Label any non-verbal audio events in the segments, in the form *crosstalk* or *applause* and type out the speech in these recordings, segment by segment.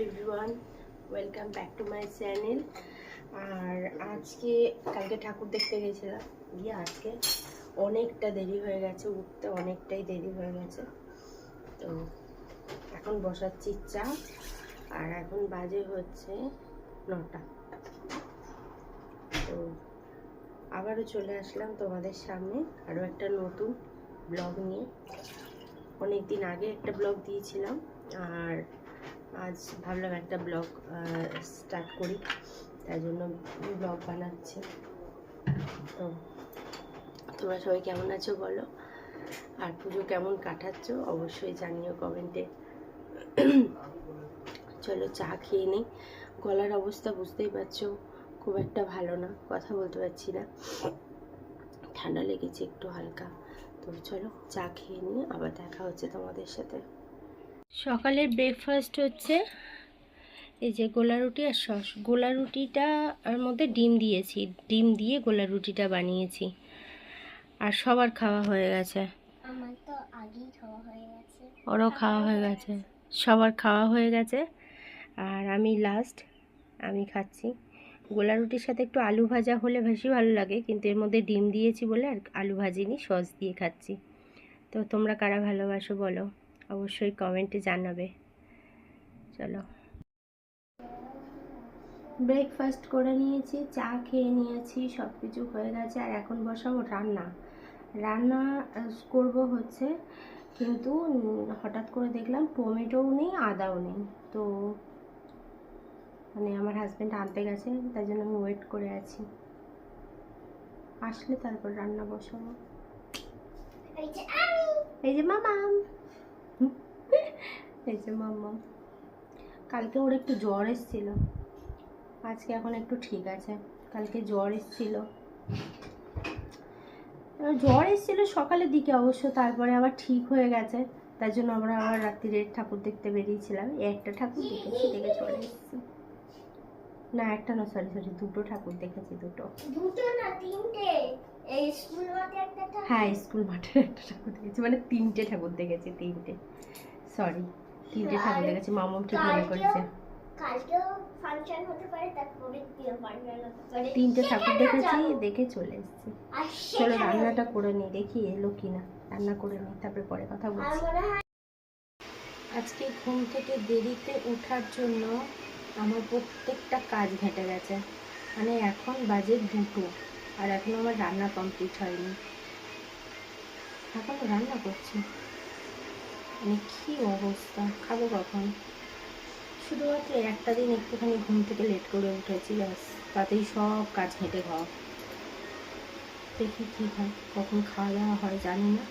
Everyone welcome back to my channel আর আজকে, কালকে ঠাকুর দেখতে গেছিলাম। গিয়ে আজকে অনেকটা দেরি হয়ে গেছে, উঠতে অনেকটাই দেরি হয়ে গেছে। তো এখন বসাচ্ছি চা, আর এখন বাজে হচ্ছে নটা। তো আবারও চলে আসলাম তোমাদের সামনে আরও একটা নতুন ব্লগ নিয়ে। অনেক দিন আগে একটা ব্লগ দিয়েছিলাম, আর আজ ভাবলাম একটা ব্লগ স্টার্ট করি। তাই জন্য ব্লগ বানাচ্ছি। তো, তোমরা সবাই কেমন আছো বলো? আর পুজো কেমন কাটাচ্ছ? অবশ্যই জানিও কমেন্টে চলো চা খেয়ে নিই। গলার অবস্থা বুঝতেই পারছ, খুব একটা ভালো না, কথা বলতে পারছি না। ঠান্ডা লেগেছে একটু হালকা। তো চলো চা খেয়ে নিয়ে আবার দেখা হচ্ছে তোমাদের সাথে। সকালের ব্রেকফাস্ট হচ্ছে এই যে গোলা রুটি আর সস। গোলা রুটিটা আর মধ্যে ডিম দিয়েছি। ডিম দিয়ে গোলা রুটিটা বানিয়েছি। আর সবার খাওয়া হয়ে গেছে। আমার তো আগেই খাওয়া হয়ে গেছে। ওরও খাওয়া হয়ে গেছে। সবার খাওয়া হয়ে গেছে। আর আমি লাস্ট আমি খাচ্ছি। গোলা রুটির সাথে একটু আলু ভাজা হলে বেশি ভালো লাগে কিন্তু এর মধ্যে ডিম দিয়েছি বলে আর আলু ভাজিনি সস দিয়ে খাচ্ছি। তো তোমরা কারা ভালোবাসো বলো? অবশ্যই কমেন্টে জানাবে। চলো। ব্রেকফাস্ট করে নিয়েছি, চা খেয়ে নিয়েছি সব কিছু হয়ে গেছে আর এখন বসাবো রান্না। রান্না করব হচ্ছে কিন্তু হঠাৎ করে দেখলাম টমেটোও নেই, আদাও নেই। তো মানে আমার হাজব্যান্ড আনতে গেছে, তাই জন্য আমি ওয়েট করে আছি। আসলে তারপর রান্না বসাবো। এই যে মামাম। *laughs* এই যে মামাম। কালকে ওর একটু জ্বর এসেছিল। আজকে এখন একটু ঠিক আছে। কালকে জ্বর এসেছিল। জ্বর এসেছিল সকালের দিকে অবশ্য, তারপরে আবার ঠিক হয়ে গেছে। তার জন্য আমরা আবার রাত্রিরে ঠাকুর দেখতে বেরিয়েছিলাম। একটা ঠাকুর দেখেছি, দেখে চলে এসেছি। না, একটা না সরি সরি দুটো ঠাকুর দেখেছি, দুটো। দুটো না, তিনটে? এই স্কুল মাঠে একটা হ্যাঁ স্কুল মাঠের একটা ঠাকুর দেখেছি। মানে তিনটে ঠাকুর দেখেছি তিনটে। সরি তিনটে ঠাকুর দেখেছি। মামম ঠিক মনে করেছে। তিনটে ঠাকুর দেখেছি দেখে চলে এসেছি। চলো রান্নাটা করে নিই দেখি এলো কি না রান্না করে নিই তারপরে পরে কথা বলছি। আজকে ঘুম থেকে দেরিতে ওঠার জন্য আমার প্রত্যেকটা কাজ ঘেটে গেছে। মানে এখন বাজে দুটো। আর এখন আমার রান্না কমপ্লিট হয়নি। এখন রান্না করছি। মানে কী অবস্থা? খাব কখন? শুধুমাত্র একটা দিন একটুখানি ঘুম থেকে লেট করে উঠেছি, ব্যাস। তাতেই সব কাজ হেঁটে খাওয়া দেখি কী হয়, কখন খাওয়া দাওয়া হয় জানি না।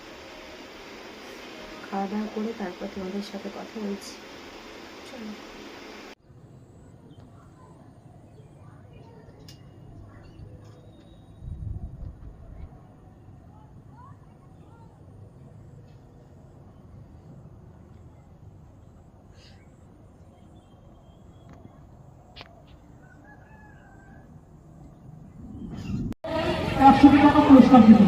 খাওয়া দাওয়া করে তারপর তোমাদের সাথে কথা বলছি। চলো। টাকা পুরস্কার দিতে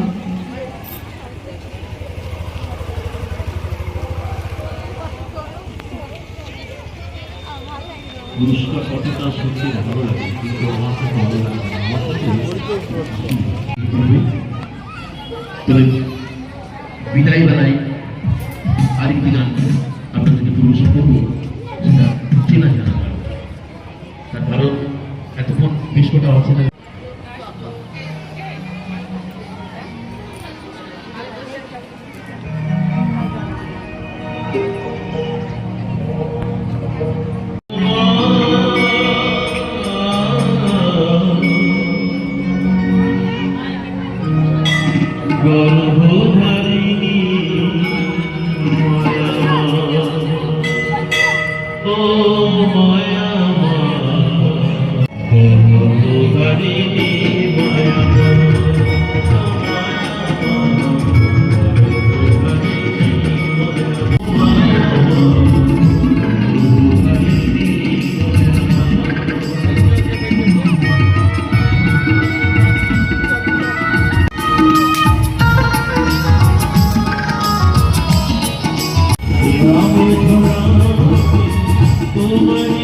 পুরস্কার কতটা সত্যি ভালো লাগে কিন্তু আমার তো ভালো লাগে আমার কাছে রামে